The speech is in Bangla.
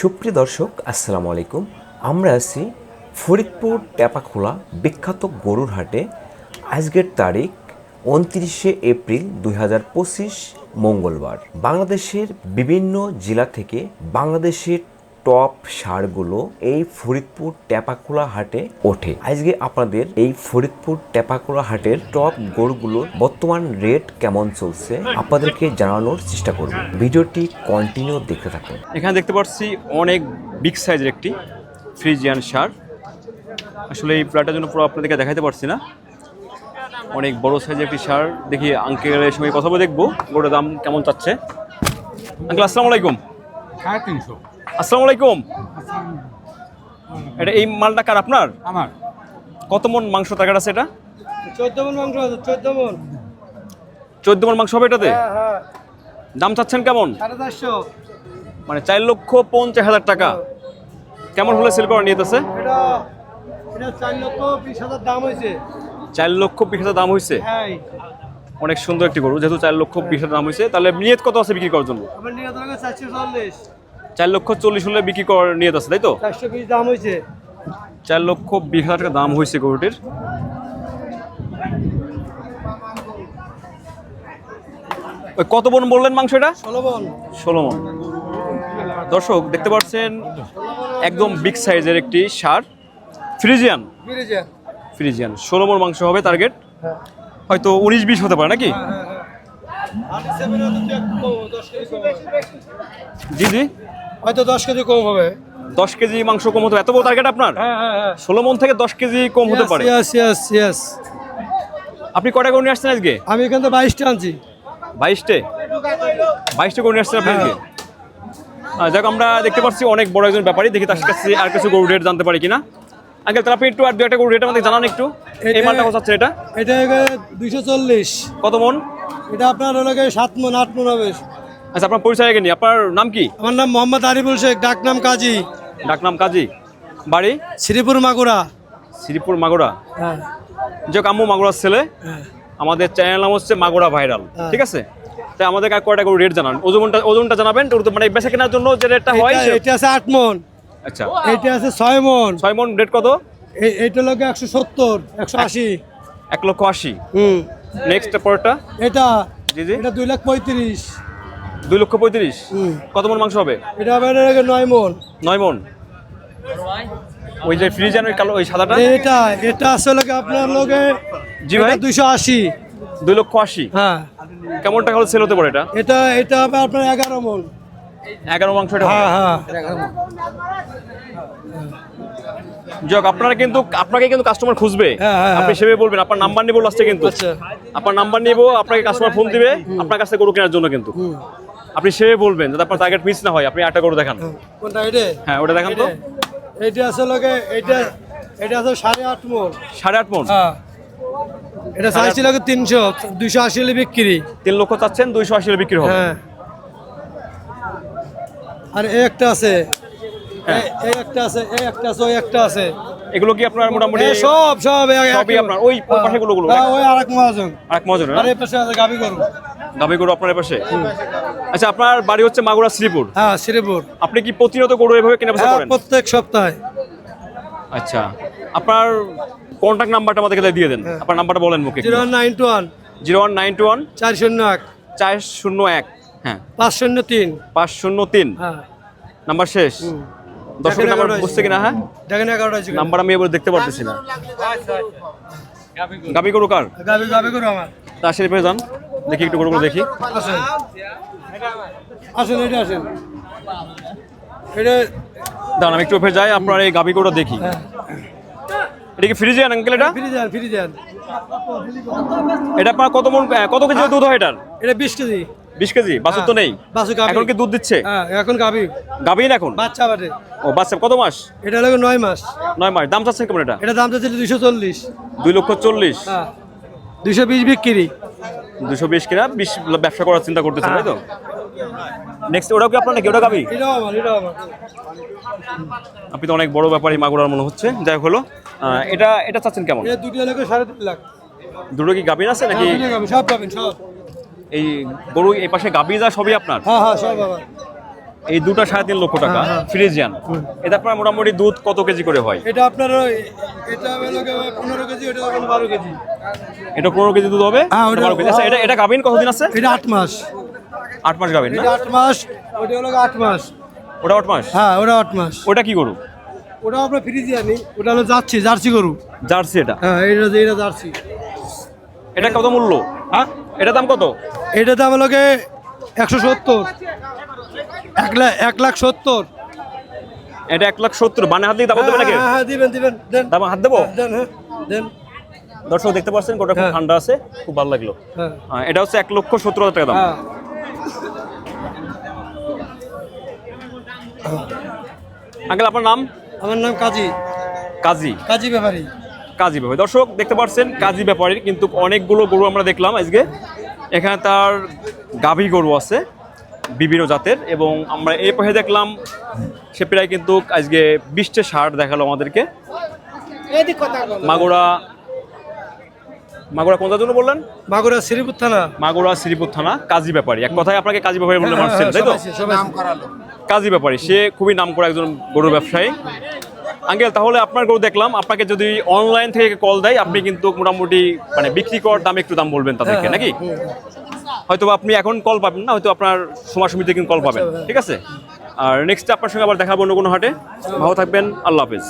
সুপ্রিয় দর্শক, আসসালামু আলাইকুম। আমরা আছি ফরিদপুর টেপাখোলা বিখ্যাত গরুর হাটে। আজকের তারিখ উনত্রিশে এপ্রিল দুই হাজার পঁচিশ মঙ্গলবার। বাংলাদেশের বিভিন্ন জেলা থেকে বাংলাদেশের টপ সারগুলো এই ফরিদপুর টেপাখোলা হাটে ওঠে। আজকে আপনাদের এই ফরিদপুর টেপাখোলা হাটের টপ গরুগুলোর বর্তমান রেট কেমন চলছে আপনাদেরকে জানানোর চেষ্টা করব। ভিডিওটি কন্টিনিউ দেখতে থাকুন। এখানে দেখতে পাচ্ছি অনেক বিগ সাইজের একটি ফ্রিজিয়ান সার। আসলে এই প্লাটার জন্য পুরো আপনাদেরকে দেখাতে পারছি না। অনেক বড় সাইজের একটি সার। দেখি আঙ্কেলের সঙ্গে কথা বলে দেখব গোটার দাম কেমন চাচ্ছে। আঙ্কেল আসসালামু আলাইকুম। সাড়ে তিনশো। আসসালামু আলাইকুম। এটা এই মালটা কার আপনার? আমার। কত মন মাংস টাকার আছে এটা? চোদ্দ মন মাংস আছে চোদ্দ মন। চোদ্দ মন মাংস হবে এটাতে? হ্যাঁ হ্যাঁ। দাম চাচ্ছেন কেমন? মানে চার লক্ষ পঞ্চাশ হাজার টাকা। কেমন হলে সেল করা নিয়ে আছে এটা এটা চার লক্ষ বিশ হাজার দাম হয়েছে। চার লক্ষ বিশ হাজার দাম হয়েছে? হ্যাঁ। অনেক সুন্দর একটি গরু যেহেতু চার লক্ষ বিশ হাজার দাম হয়েছে তাহলে নিয়ত কত আছে বিক্রি করার জন্য? চার লক্ষ চল্লিশ হলে বিক্রি করার নিয়ত আছে তাই তো? চারশো বিশ দাম হয়েছে। চার লক্ষ বিশ হাজার টাকা দাম হয়েছে গরুটির। ওই কত বন বললেন মাংস এটা? ষোলো ষোলো মন দর্শক দেখতে পাচ্ছেন একদম বিগ সাইজের একটি সার। ফ্রিজিয়ান? ফিরেছে ফ্রিজিয়ান। ষোলো মন মাংস হবে টার্গেট। হ্যাঁ। হয়তো উনিশ বিশ হতে পারে নাকি? হ্যাঁ। জি জি। হয়তো দশ কেজি কম হবে। দশ কেজি মাংস কম হতে এত বড় টার্গেট আপনার? হ্যাঁ হ্যাঁ হ্যাঁ। ষোলো মন থেকে দশ কেজি কম হতে পারে। আপনি কটা গরু নিয়ে আসছেন আজকে? আমি এখান থেকে বাইশটা আনছি। বাইশটে? বাইশটে গরু নিয়ে আসছেন আপনি আজকে? যাক আমরা দেখতে পাচ্ছি অনেক বড় একজন ব্যাপারী। দেখি তার কাছে আর কিছু গরু রেট জানতে পারি কিনা। আঙ্কেল তাহলে আপনি একটু আর দু একটা গরু রেট আমাদের জানান একটু। এই মালটা কত এটা? এটা দুইশো চল্লিশ। কত মন? এটা আপনার হলো গিয়ে সাত মন আট মন হবে। আচ্ছা আপনার পরিচয় আগে নি আপনার নাম কি? আমার নাম মোহাম্মদ আরিফুল শেখ ডাক নাম কাজী। ডাকনাম কাজী। বাড়ি? শ্রীপুর মাগুরা। শ্রীপুর মাগুরা। হ্যাঁ। যে আম্মু মাগুরার ছেলে। হ্যাঁ। আমাদের চ্যানেল নাম হচ্ছে মাগুরা ভাইরাল হ্যাঁ। ঠিক আছে? তাই আমাদের আর কয়টা গরু রেট জানান? ওজনটা ওজনটা জানাবেন তো মানে বেচা কেনার জন্য যে রেটটা হয় এটা- আছে আট মন। আচ্ছা। এটা আছে ছয় মন। ছয় মন রেট কত? এইটা লোক একশো সত্তর একশো আশি। এক লক্ষ আশি। হুম। নেক্সট পরেরটা এটা জি জি। এটা দুই লাখ পঁয়ত্রিশ। দুই লক্ষ পঁয়ত্রিশ? হুম কত মন মাংস হবে? এটা এর নয় মন। নয় মন। ওই যে ফ্রিজার ওই কালো ওই সাদাটা? এটা এটা আসলে আপনার লোকে জি ভাই। দুইশো আশি। দুই লক্ষ আশি। হ্যাঁ। কেমন টাকা হলে সেল হতে পারে এটা? এটা এটা হবে আপনার এগারো মন। এগারো মাংস এটা হবে। হ্যাঁ হ্যাঁ। যাক আপনারা কিন্তু আপনাকে কিন্তু কাস্টমার খুঁজবে। হ্যাঁ, হ্যাঁ, আপনি হ্যাঁ। সেভাবে বলবেন আপনার নাম্বার নিবো লাস্টে কিন্তু। আচ্ছা। আপনার নাম্বার নিবো আপনাকে কাস্টমার ফোন দিবে আপনার কাছে গরু কেনার জন্য কিন্তু। আপনি সেভাবে বলবেন যাতে আপনার টার্গেট মিস না হয় আপনি একটা গরু দেখান। কোনটা এটা হ্যাঁ ওটা দেখান তো। এটা আসলে কি এটা এটা আছে সাড়ে আট মন সাড়ে আট মন হ্যাঁ। এটা চাইছিল তিনশো দুইশো আশি বিক্রি। তিন লক্ষ চাচ্ছেন দুইশো আশি বিক্রি হবে। হ্যাঁ। আর এই একটা আছে। এই- এই একটা আছে এই একটা আছে ওই একটা আছে। এগুলো কি আপনার মোটামুটি সব সব সবই আপনার, ওই পাশে গুলো গুলো, হ্যাঁ, ওই আরেক মহাজন। আরেক মজন আর এই পাশে আছে গাবি গরু। গাভী গরু আপনার পাশে? আচ্ছা আপনার বাড়ি হচ্ছে মাগুরা শ্রীপুর। হ্যাঁ শ্রীপুর। আপনি কি প্রতিনিয়ত গরু এভাবে কেনা বেচা হ্যাঁ করেন? প্রত্যেক সপ্তাহে। আচ্ছা আপনার কন্ট্যাক্ট নাম্বারটা আমাদেরকে দিয়ে দেন। আপনার নাম্বারটা বলেন মুখে। Zero nine two one. Zero one nine two one. চার শূন্য এক। চার শূন্য এক হ্যাঁ। পাঁচ শূন্য তিন। পাঁচ শূন্য তিন। হ্যাঁ। নাম্বার শেষ। দর্শকের দেখেন নাম্বার বুঝছে কিনা হ্যাঁ? দেখেন এগারোটা নাম্বার আমি এবার দেখতে পারতেছি না। গাবি গরু কার? গাবি গাবি গরু আমার। তা আশীর্বাদ যান দেখি একটু গরুগুলো দেখি। আসেন। আসেন এটা আসেন। এটা দাঁড়ান আমি একটু ফের যাই আপনার এই গাবি গরুটা দেখি। হ্যাঁ। এটা কি ফ্রিজে আঙ্কেল এটা? ফিরে যান ফিরে যান এটা আপনার কত মন কত কেজি দুধ হয় এটার? এটা বিশ কেজি। বিশ কেজি? বাছুর তো নেই। বাসু গাবি এখন কি দুধ দিচ্ছে? হ্যাঁ এখন গাবি গাবিন এখন? বাচ্চা বাটে। ও বাচ্চা কত মাস? এটা হলো নয় মাস। নয় মাস। দাম চাচ্ছে কেমন এটা? এটা দাম চাচ্ছে দুশো চল্লিশ। দুই লক্ষ চল্লিশ। হ্যাঁ। দুশো বিশ বিক্রি। দুশো বিশ কিনা বিশ ব্যবসা করার চিন্তা করতেছেন তাই তো? নেক্সট ওটাও কি আপনার নাকি? ওটা গাবি এটাও আমার এটাও আমার। আপনি তো অনেক বড় ব্যাপারই মাগুরার মনে হচ্ছে। যাই হলো। এটা এটা চাচ্ছেন কেমন? এটা দুটি হলো সাড়ে তিন লাখ। দুটো কি গাবিন আছে নাকি? গাবি, সব গাবেন সব। এই গরু এই পাশে গাবি যা সবই আপনার? হ্যাঁ হ্যাঁ সব আমার। এই দুটো সাড়ে তিন লক্ষ টাকা হ্যাঁ, হ্যাঁ। ফ্রিজিয়ান। এটা আপনার মোটামুটি দুধ কত কেজি করে হয়? এটা আপনার এটা পনেরো কেজি এটা বারো কেজি। এটা পনেরো কেজি দুধ হবে? হ্যাঁ, বারো কেজি। আচ্ছা, এটা এটা গাভিন কতদিন আছে? এটা আট মাস। আট মাস গাভিন না? এটা আট মাস ওটা হলো আট মাস। ওটা আট মাস? হ্যাঁ ওটা আট মাস। ওটা কি গরু? ওটা আপনার ফ্রিজে আনি ওটা হলো যাচ্ছি জার্সি গরু। জার্সি এটা? হ্যাঁ এটা এটা জার্সি। এটা কত মূল্য? হ্যাঁ? এটা দাম কত? এটা দাম হলো গিয়ে একশো সত্তর। এক লাখ এক লাখ সত্তর। এটা এক লাখ সত্তর। বানে হাত দিয়ে দাম দেবে নাকি? হ্যাঁ হ্যাঁ দিবেন দিবেন দেন। দাম হাত দেবো? দেন হ্যাঁ দেন। দর্শক দেখতে পাচ্ছেন গোটা খুব হ্যাঁ। ঠান্ডা আছে খুব ভালো লাগল। হ্যাঁ। হ্যাঁ, এটা হচ্ছে এক লক্ষ সত্তর হাজার টাকা দাম। হ্যাঁ। আঙ্কেল আপনার নাম? আমার নাম কাজী। কাজী। কাজী ব্যাপারী। কাজী ব্যাপারী দর্শক দেখতে পাচ্ছেন কাজী ব্যাপারীর কিন্তু অনেকগুলো গরু আমরা দেখলাম আজকে। এখানে তার গাভী গরু আছে বিভিন্ন জাতের এবং আমরা এই পাশে দেখলাম সে প্রায় কিন্তু আজকে বিশটে ষাট দেখাল আমাদেরকে। মাগুরা মাগুরা কোন জন্য বললেন? মাগুরা শ্রীপুর থানা। মাগুরা শ্রীপুর থানা কাজী ব্যাপারী এক কথায় আপনাকে কাজী ব্যাপারী বলে মারছেন তাই তো? হ্যাঁ, সবাই সবাই কাজী ব্যাপারী সে খুবই নাম করা একজন গরু ব্যবসায়ী। আঙ্কেল তাহলে আপনার গরু দেখলাম। আপনাকে যদি অনলাইন থেকে কল দেয় আপনি কিন্তু মোটামুটি মানে বিক্রি করার দাম একটু দাম বলবেন তাদেরকে হ্যাঁ, নাকি? হয়তো আপনি এখন কল পাবেন না হয়তো আপনার সময় সমিতিতে কিন্তু কল পাবেন। ঠিক আছে? আর নেক্সট আপনার সঙ্গে আবার দেখাবো অন্য কোনো হাটে। ভালো থাকবেন আল্লাহ হাফেজ।